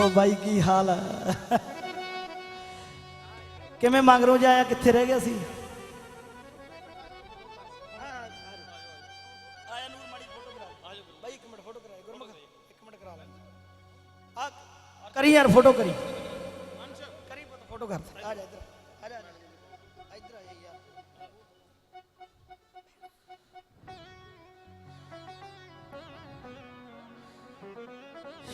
ਉਹ ਬਾਈ ਕੀ ਹਾਲ ਆ? ਕਿਵੇਂ ਮੰਗਰੋ ਜਾਇਆ ਕਿੱਥੇ ਰਹਿ ਗਿਆ ਸੀ? ਆਇਆ ਨੂਰ ਮਾੜੀ ਫੋਟੋ ਕਰਾ ਆਜੋ ਬਾਈ। ਇੱਕ ਮਿੰਟ ਫੋਟੋ ਕਰਾਏ ਗੁਰਮੁਖ ਇੱਕ ਮਿੰਟ ਕਰਾ ਲੈ ਆ ਕਰੀ ਯਾਰ ਫੋਟੋ ਕਰੀ। ਕਰੀ ਫੋਟੋ ਕਰ। ਆ ਜਾ ਇੱਧਰ। ਆ ਜਾ ਆ ਜਾ। ਇੱਧਰ ਆ ਜਾ ਯਾਰ।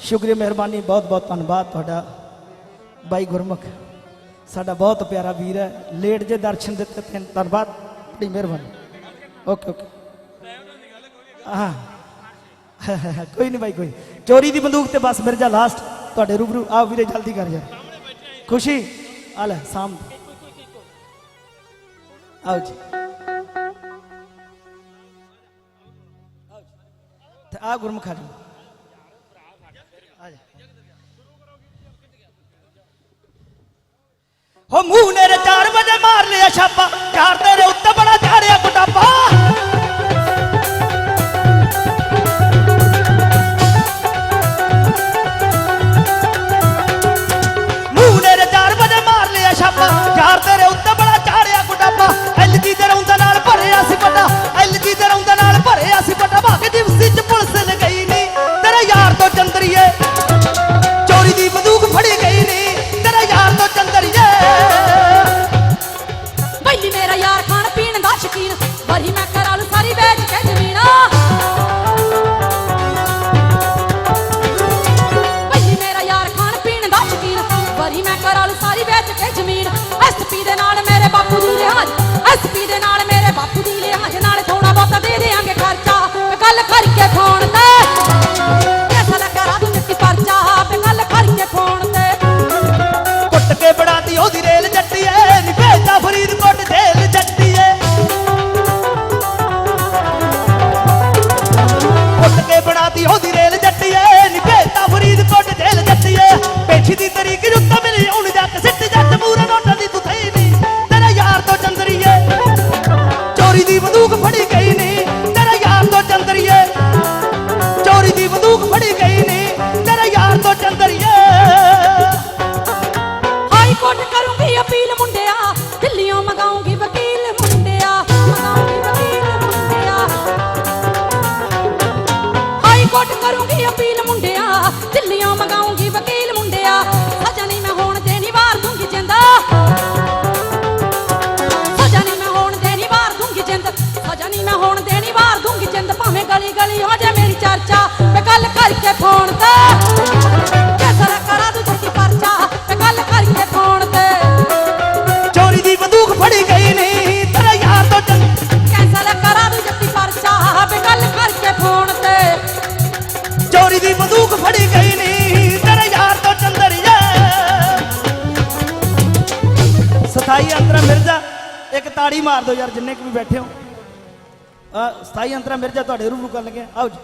ਸ਼ੁਕਰੀਆ ਮਿਹਰਬਾਨੀ ਬਹੁਤ ਬਹੁਤ ਧੰਨਵਾਦ ਤੁਹਾਡਾ ਬਾਈ ਗੁਰਮੁਖ ਸਾਡਾ ਬਹੁਤ ਪਿਆਰਾ ਵੀਰ ਹੈ ਲੇਟ ਜੇ ਦਰਸ਼ਨ ਦਿੱਤੇ ਤੇ ਧੰਨਵਾਦ ਬੜੀ ਮਿਹਰਬਾਨੀ ਓਕੇ ਓਕੇ ਹਾਂ ਕੋਈ ਨਹੀਂ ਬਾਈ ਕੋਈ ਚੋਰੀ ਦੀ ਬੰਦੂਕ ਤੇ ਬਸ ਮਿਰਜ਼ਾ ਲਾਸਟ ਤੁਹਾਡੇ ਰੂਬਰੂ ਆਓ ਵੀਰੇ ਜਲਦੀ ਕਰ ਯਾਰ ਖੁਸ਼ੀ ਆ ਲੈ ਸਾਮ ਆਓ ਜੀ ਤੇ ਆ ਗੁਰਮੁਖ ਆ ਜੀ ਆ ਜਾ ਹੋ ਮੂੰਹ ਨੇ 4 ਵਜੇ ਮਾਰ ਲਿਆ। speeding on. ਦਿੱਲੀੋਂ ਮੰਗਾਉਂਗੀ ਵਕੀਲ ਮੁੰਡਿਆ। ਸਜ਼ਾ ਨਹੀਂ ਮੈਂ ਹੋਣ ਦੇਣੀ ਵਾਰ ਦੂੰਗੀ ਜਿੰਦਾ। ਸਜ਼ਾ ਨਹੀਂ ਮੈਂ ਹੋਣ ਦੇਣੀ ਵਾਰ ਦੂੰਗੀ ਜਿੰਦ। ਸਜ਼ਾ ਨਹੀਂ ਮੈਂ ਹੋਣ ਦੇਣੀ ਵਾਰ ਦੂੰਗੀ ਜਿੰਦ। ਭਾਵੇਂ ਗਲੀ ਗਲੀ ਹੋ ਜਾ ਮੇਰੀ ਚਰਚਾ। ਮੈਂ ਗੱਲ ਕਰਕੇ ਫੋਨ ਤੇ। ਕੈਸਾ ਕਰਾ ਦੂੰ ਜੱਟੀ ਪਰਚਾ ਮੈਂ ਗੱਲ ਕਰਕੇ ਫੋਨ ਤੇ। ਚੋਰੀ ਦੀ ਬੰਦੂਕ ਫੜੀ ਗਈ ਨਹੀਂ ਤੇਰਾ ਯਾਰ ਤੋਂ ਚੰਦ ਕੈਸਾ ਕਰਾ ਦੂੰ ਜੱਟੀ ਪਰਚਾ ਮੈਂ ਗੱਲ ਕਰਕੇ ਫੋਨ ਤੇ। ਚੋਰੀ ਦੀ ਬੰਦੂਕ ਫੜੀ ਗਈ ਨਹੀਂ 27 ਅੰਤਰਾ ਮਿਰਜ਼ਾ, ਇੱਕ ਤਾੜੀ ਮਾਰ ਦਿਓ ਯਾਰ ਜਿੰਨੇ ਕੁ ਵੀ ਬੈਠੇ ਹੋ। 27 ਅੰਤਰਾ ਮਿਰਜ਼ਾ ਤੁਹਾਡੇ ਰੂਬਰੂ ਕਰਨ ਲੱਗਿਆ ਆਓ ਜੀ।